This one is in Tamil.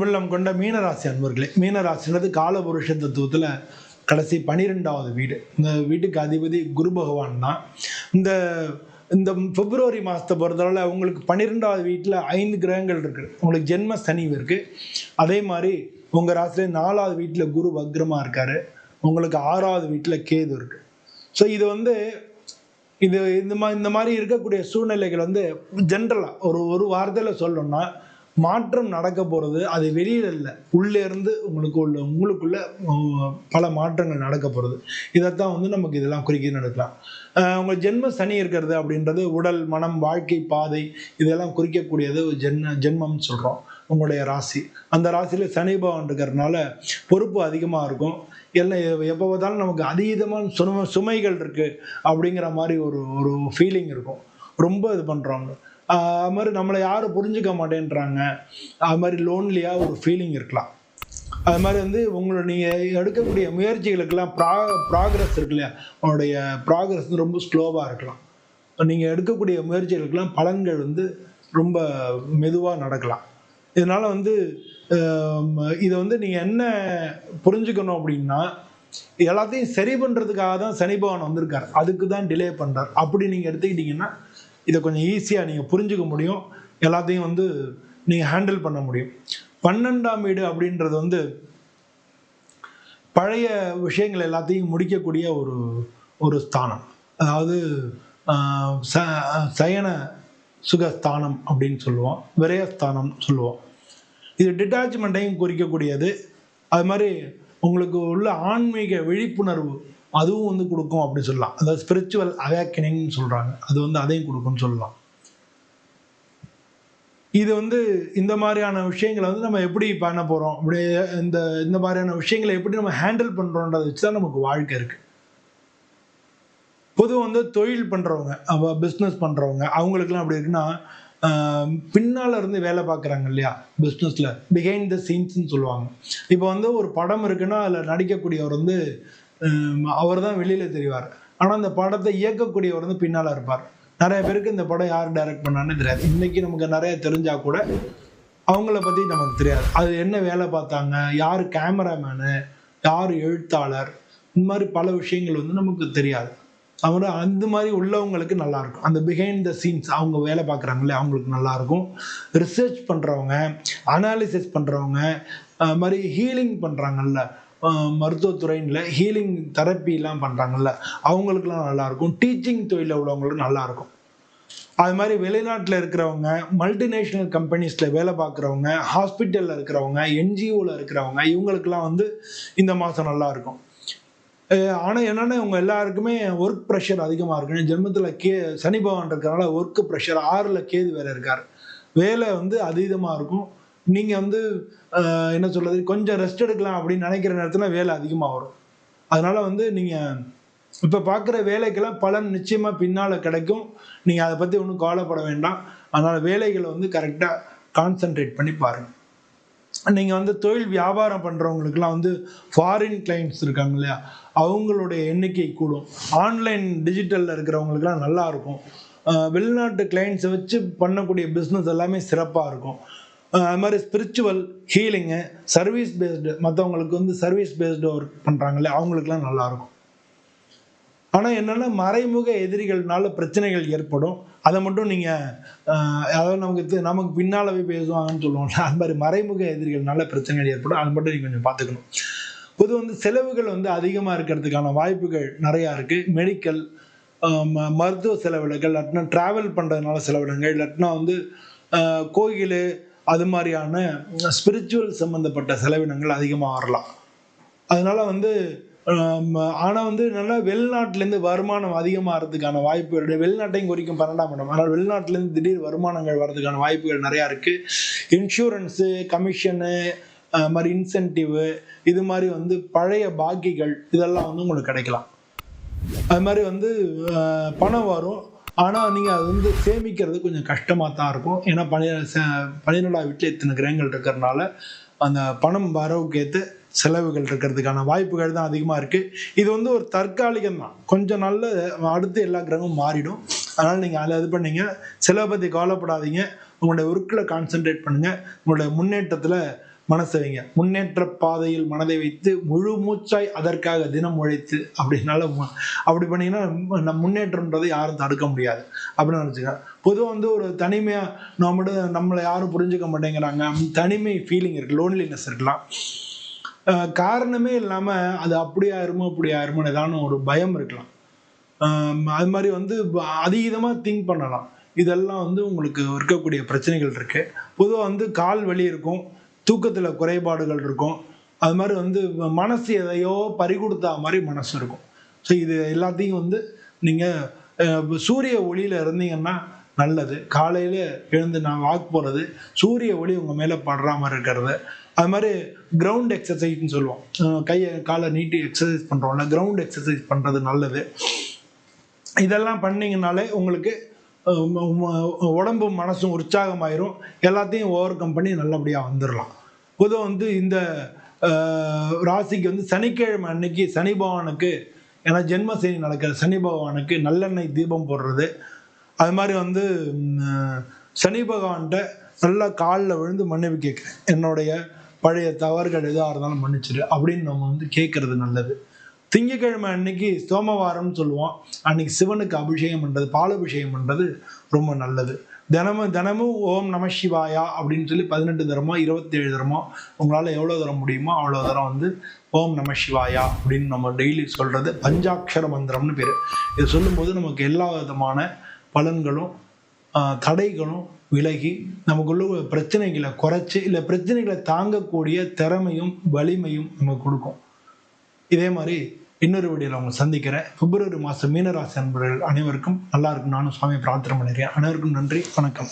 அன்புள்ளம் கொண்ட மீனராசி அன்பர்களே மீனராசினது காலபுருஷ தத்துவத்தில் கடைசி பனிரெண்டாவது வீடு. இந்த வீட்டுக்கு அதிபதி குரு பகவான் தான். இந்த இந்த பிப்ரவரி மாதத்தை பொறுத்தளவில் உங்களுக்கு பன்னிரெண்டாவது வீட்டில் ஐந்து கிரகங்கள் இருக்குது உங்களுக்கு ஜென்ம சனி இருக்குது அதே மாதிரி உங்கள் ராசியில நாலாவது வீட்டில் குரு வக்ரமாக இருக்காரு. உங்களுக்கு ஆறாவது வீட்டில் கேது இருக்குது ஸோ இது வந்து இது இந்த மாதிரி இந்த மாதிரி இருக்கக்கூடிய சூழ்நிலைகள் வந்து ஜென்ரலாக ஒரு ஒரு வாரத்தில் சொல்லணும்னா மாற்றம் நடக்க போகிறது அது வெளியில இல்லை. உள்ளே இருந்து உங்களுக்கு உள்ள உங்களுக்குள்ள பல மாற்றங்கள் நடக்க போகிறது இதைத்தான் வந்து நமக்கு இதெல்லாம் குறிக்க நடக்கலாம் உங்கள் ஜென்ம சனி இருக்கிறது அப்படின்றது உடல் மனம் வாழ்க்கை பாதை இதெல்லாம் குறிக்கக்கூடியது ஒரு ஜென்ம ஜென்மம்னு சொல்கிறோம் உங்களுடைய ராசி. அந்த ராசியில் சனி பவன் இருக்கிறதுனால பொறுப்பு அதிகமாக இருக்கும். எல்லாம் எப்போ பார்த்தாலும் நமக்கு அதீதமான சும சுமைகள் இருக்குது அப்படிங்கிற மாதிரி ஒரு ஒரு ஃபீலிங் இருக்கும். ரொம்ப இது பண்ணுறவங்க அது மாதிரி நம்மளை யாரும் புரிஞ்சுக்க மாட்டேன்றாங்க. அது மாதிரி லோன்லியாக ஒரு ஃபீலிங் இருக்கலாம். அது மாதிரி வந்து உங்களோட நீங்கள் எடுக்கக்கூடிய முயற்சிகளுக்கெல்லாம் ப்ரா ப்ராக்ரஸ் இருக்கு இல்லையா? உங்களுடைய ப்ராக்ரஸ் வந்து ரொம்ப ஸ்லோவாக இருக்கலாம். நீங்கள் எடுக்கக்கூடிய முயற்சிகளுக்கெல்லாம் பலன்கள் வந்து ரொம்ப மெதுவாக நடக்கலாம். இதனால் வந்து இதை வந்து நீங்கள் என்ன புரிஞ்சுக்கணும் அப்படின்னா எல்லாத்தையும் சரி பண்ணுறதுக்காக தான் சனி பகவான் வந்திருக்கார். அதுக்கு தான் டிலே பண்ணுறார் அப்படி நீங்கள் எடுத்துக்கிட்டிங்கன்னா இதை கொஞ்சம் ஈஸியாக நீங்கள் புரிஞ்சுக்க முடியும். எல்லாத்தையும் வந்து நீங்கள் ஹேண்டில் பண்ண முடியும். பன்னெண்டாம் வீடு அப்படின்றது வந்து பழைய விஷயங்கள் எல்லாத்தையும் முடிக்கக்கூடிய ஒரு ஒரு ஸ்தானம். அதாவது ச- சயன சுகஸ்தானம் அப்படின்னு சொல்லுவோம். விரயஸ்தானம் சொல்லுவோம். இது டிட்டாச்மெண்ட்டையும் குறிக்கக்கூடியது. அது மாதிரி உங்களுக்கு உள்ள ஆன்மீக விழிப்புணர்வு அதுவும் வந்து கொடுக்கும் அப்படி சொல்லலாம். அதாவது ஸ்பிரிச்சுவல் அவேக்கனிங்னு சொல்கிறாங்க அது வந்து அதையும் கொடுக்கும்னு சொல்லலாம். இது வந்து இந்த மாதிரியான விஷயங்களை வந்து நம்ம எப்படி பண்ண போகிறோம் இப்படி இந்த இந்த மாதிரியான விஷயங்களை எப்படி நம்ம ஹேண்டில் பண்ணுறோன்றதை வச்சு தான் நமக்கு வாழ்க்கை இருக்குது பொதுவாக வந்து தொழில் பண்ணுறவங்க அவ பிஸ்னஸ் பண்ணுறவங்க அவங்களுக்குலாம் அப்படி இருக்குன்னா ஆஹ், பின்னால இருந்து வேலை பார்க்குறாங்க இல்லையா? பிஸ்னஸில் பிஹைண்ட் த சீன்ஸ்னு சொல்லுவாங்க. இப்போ வந்து ஒரு படம் இருக்குன்னா அதில் நடிக்கக்கூடியவர் வந்து அவர் தான் வெளியில் தெரிவார். ஆனால் அந்த படத்தை இயக்கக்கூடியவர் வந்து பின்னால் இருப்பார். நிறைய பேருக்கு இந்த படம் யார் டைரக்ட் பண்ணான்னு தெரியாது. இன்னைக்கு நமக்கு நிறைய தெரிஞ்சா கூட அவங்கள பற்றி நமக்கு தெரியாது. அது என்ன வேலை பார்த்தாங்க யார் கேமராமேனு யார் எழுத்தாளர் இந்த மாதிரி பல விஷயங்கள் வந்து நமக்கு தெரியாது. அவர் அந்த மாதிரி உள்ளவங்களுக்கு நல்லா இருக்கும். அந்த பிஹைண்ட் த சீன்ஸ் அவங்க வேலை பார்க்குறாங்களே அவங்களுக்கு நல்லா இருக்கும். ரிசர்ச் பண்ணுறவங்க அனாலிசிஸ் பண்ணுறவங்க மாதிரி ஹீலிங் பண்ணுறாங்கல்ல மருத்துவத்துறையில் ஹீலிங் தெரப்பிலாம் பண்ணுறாங்கல்ல அவங்களுக்குலாம் நல்லாயிருக்கும். டீச்சிங் தொழிலில் உள்ளவங்களுக்கு நல்லாயிருக்கும். அது மாதிரி வெளிநாட்டில் இருக்கிறவங்க மல்டிநேஷ்னல் கம்பெனிஸில் வேலை பார்க்குறவங்க ஹாஸ்பிட்டலில் இருக்கிறவங்க என்ஜிஓவில் இருக்கிறவங்க இவங்களுக்கெல்லாம் வந்து இந்த மாதம் நல்லாயிருக்கும். ஆனால் என்னென்னா இவங்க எல்லாருக்குமே ஒர்க் ப்ரெஷர் அதிகமாக இருக்கு. ஜென்மத்தில் கே சனி பகவான் இருக்கிறனால ஒர்க் ப்ரெஷர் ஆறில் கேது வேறு இருக்கார். வேலை வந்து அதீதமாக இருக்கும். நீங்கள் வந்து என்ன சொல்றது கொஞ்சம் ரெஸ்ட் எடுக்கலாம் அப்படின்னு நினைக்கிற நேரத்தில் வேலை அதிகமாக வரும் அதனால வந்து நீங்கள் இப்போ பார்க்குற வேலைக்கெல்லாம் பலன் நிச்சயமாக பின்னால் கிடைக்கும். நீங்கள் அதை பற்றி ஒன்றும் கவலைப்பட வேண்டாம். அதனால் வேலைகளை வந்து கரெக்டாக கான்சென்ட்ரேட் பண்ணி பாருங்கள் நீங்கள் வந்து தொழில் வியாபாரம் பண்ணுறவங்களுக்குலாம் வந்து ஃபாரின் கிளைண்ட்ஸ் இருக்காங்க இல்லையா அவங்களுடைய எண்ணிக்கை கூடும். ஆன்லைன் டிஜிட்டலில் இருக்கிறவங்களுக்குலாம் நல்லா இருக்கும். வெளிநாட்டு கிளைண்ட்ஸை வச்சு பண்ணக்கூடிய பிஸ்னஸ் எல்லாமே சிறப்பாக இருக்கும். அது மாதிரி ஸ்பிரிச்சுவல் ஹீலிங்கு சர்வீஸ் பேஸ்டு மற்றவங்களுக்கு வந்து சர்வீஸ் பேஸ்டு ஒர்க் பண்ணுறாங்களே அவங்களுக்குலாம் நல்லாயிருக்கும். ஆனால் என்னென்னா மறைமுக எதிரிகள்னால பிரச்சனைகள் ஏற்படும். அதை மட்டும் நீங்கள் அதாவது நமக்கு நமக்கு பின்னால் போய் பேசுவாங்கன்னு சொல்லுவோம்ல அது மாதிரி மறைமுக எதிரிகள்னால பிரச்சனைகள் ஏற்படும். அதை மட்டும் நீங்கள் கொஞ்சம் பார்த்துக்கணும். பொது வந்து செலவுகள் வந்து அதிகமாக இருக்கிறதுக்கான வாய்ப்புகள் நிறையா இருக்குது மெடிக்கல் மருத்துவ செலவிடங்கள் இல்லாட்டினா ட்ராவல் பண்ணுறதுனால செலவிடங்கள் இல்லாட்டினா வந்து கோயில் அது மாதிரியான ஸ்பிரிச்சுவல் சம்மந்தப்பட்ட செலவினங்கள் அதிகமாக வரலாம் அதனால வந்து ஆனால் வந்து நல்லா வெளிநாட்டிலேருந்து வருமானம் அதிகமாகிறதுக்கான வாய்ப்புகள் வெளிநாட்டையும் குறிக்கும் பன்னெண்டாம் இடம் ஆனால் வெளிநாட்டிலேருந்து திடீர் வருமானங்கள் வர்றதுக்கான வாய்ப்புகள் நிறையா இருக்குது இன்சூரன்ஸு கமிஷனு மாதிரி இன்சென்டிவ் இது மாதிரி வந்து பழைய பாக்கிகள் இதெல்லாம் வந்து உங்களுக்கு கிடைக்கலாம். அது மாதிரி வந்து பணம் வரும். ஆனால் நீங்கள் அது வந்து சேமிக்கிறது கொஞ்சம் கஷ்டமாக தான் இருக்கும். ஏன்னா பனி பன்னிரெண்டாம் வீட்டில் இத்தனை கிரகங்கள் இருக்கிறதுனால அந்த பணம் வரவுக்கு ஏற்ற செலவுகள் இருக்கிறதுக்கான வாய்ப்புகள் தான் அதிகமாக இருக்குது இது வந்து ஒரு தற்காலிகம் தான். கொஞ்சம் நல்ல அடுத்து எல்லா கிரகமும் மாறிடும். அதனால் நீங்கள் அதில் இது பண்ணீங்க. செலவை பற்றி கவலைப்படாதீங்க. உங்களுடைய ஒர்க்கில் கான்சென்ட்ரேட் பண்ணுங்கள் உங்களுடைய முன்னேற்றத்தில் மனசை முன்னேற்ற பாதையில் மனதை வைத்து முழு மூச்சாய் அதற்காக தினம் உழைத்து அப்படின்னால அப்படி பண்ணீங்கன்னா நம் முன்னேற்றம்ன்றதை யாரும் தடுக்க முடியாது. அப்படின்னு நினச்சிக்க பொதுவாக வந்து ஒரு தனிமையாக நம்மளோட நம்மளை யாரும் புரிஞ்சுக்க மாட்டேங்கிறாங்க. தனிமை ஃபீலிங் இருக்கு. லோன்லினஸ் இருக்கலாம். காரணமே இல்லாமல் அது அப்படி ஆயிருமோ அப்படி ஆயிருமோ ஏதான ஒரு பயம் இருக்கலாம். அது மாதிரி வந்து அதீதமாக திங்க் பண்ணலாம். இதெல்லாம் வந்து உங்களுக்கு இருக்கக்கூடிய பிரச்சனைகள் இருக்குது பொதுவாக வந்து கால் வலி இருக்கும். தூக்கத்தில் குறைபாடுகள் இருக்கும். அது மாதிரி வந்து மனசு எதையோ பறிகொடுத்தா மாதிரி மனசு இருக்கும். ஸோ இது எல்லாத்தையும் வந்து நீங்கள் சூரிய ஒளியில் இருந்தீங்கன்னா நல்லது. காலையில் எழுந்து நான் வாக் போகிறது சூரிய ஒளி உங்கள் மேலே படுற மாதிரி இருக்கிறது. அது மாதிரி கிரவுண்ட் எக்ஸசைஸ்னு சொல்லுவோம். கையை காலை நீட்டி எக்ஸசைஸ் பண்ணுறோம்ல கிரவுண்ட் எக்ஸசைஸ் பண்ணுறது நல்லது. இதெல்லாம் பண்ணிங்கனாலே உங்களுக்கு உடம்பும் மனசும் உற்சாகமாயிரும். எல்லாத்தையும் ஓவர் கம் பண்ணி நல்லபடியாக வந்துடலாம் பொதுவாக வந்து இந்த ராசிக்கு வந்து சனிக்கிழமை அன்னைக்கு சனி பகவானுக்கு ஏன்னா ஜென்ம சனி நடக்கிற சனி பகவானுக்கு நல்லெண்ணெய் தீபம் போடுறது. அது மாதிரி வந்து சனி பகவான்கிட்ட நல்லா காலில் விழுந்து மன்னிப்பு கேட்குறேன் என்னுடைய பழைய தவறுகள் எதாக இருந்தாலும் மன்னிச்சிடு அப்படின்னு நம்ம வந்து கேட்கறது நல்லது. திங்கக்கிழமை அன்னைக்கு சோமவாரம்னு சொல்லுவோம். அன்னைக்கு சிவனுக்கு அபிஷேகம் பண்ணுறது பாலாபிஷேகம் பண்ணுறது ரொம்ப நல்லது. தினமும் தினமும் ஓம் நம சிவாயா அப்படின்னு சொல்லி பதினெட்டு தரமோ இருபத்தேழு தரமோ உங்களால் எவ்வளோ தரம் முடியுமோ அவ்வளோ தரம் வந்து ஓம் நம சிவாயா அப்படின்னு நம்ம டெய்லி சொல்கிறது பஞ்சாட்சர மந்திரம்னு பேர். இது சொல்லும்போது நமக்கு எல்லா விதமான பலன்களும் தடைகளும் விலகி நமக்குள்ள பிரச்சனைகளை குறைச்சி இல்லை பிரச்சனைகளை தாங்கக்கூடிய திறமையும் வலிமையும் நமக்கு கொடுக்கும். இதே மாதிரி இன்னொரு வீடியோவில் அவங்க சந்திக்கிறேன். பிப்ரவரி மாதம் மீனராசி அன்பர்கள் அனைவருக்கும் நல்லா இருக்கும் நானும் சுவாமி பிரார்த்தனை பண்ணிக்கிறேன் அனைவருக்கும் நன்றி. வணக்கம்.